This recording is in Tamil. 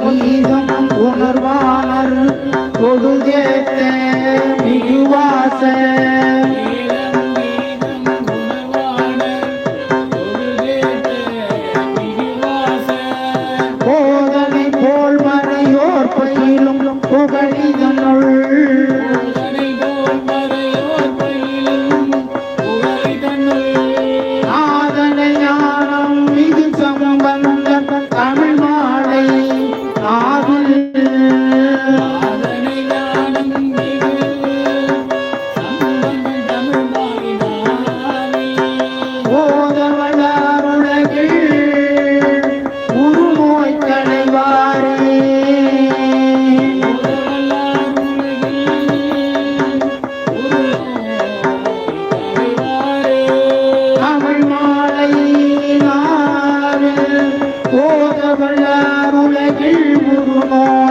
புனிதம் உணர்வார் தொழுதேத்த மிகுவாச. போதனை போல் மறையோர் பயிலும் புகழிதனுள். வரலாறுலகில் முருகா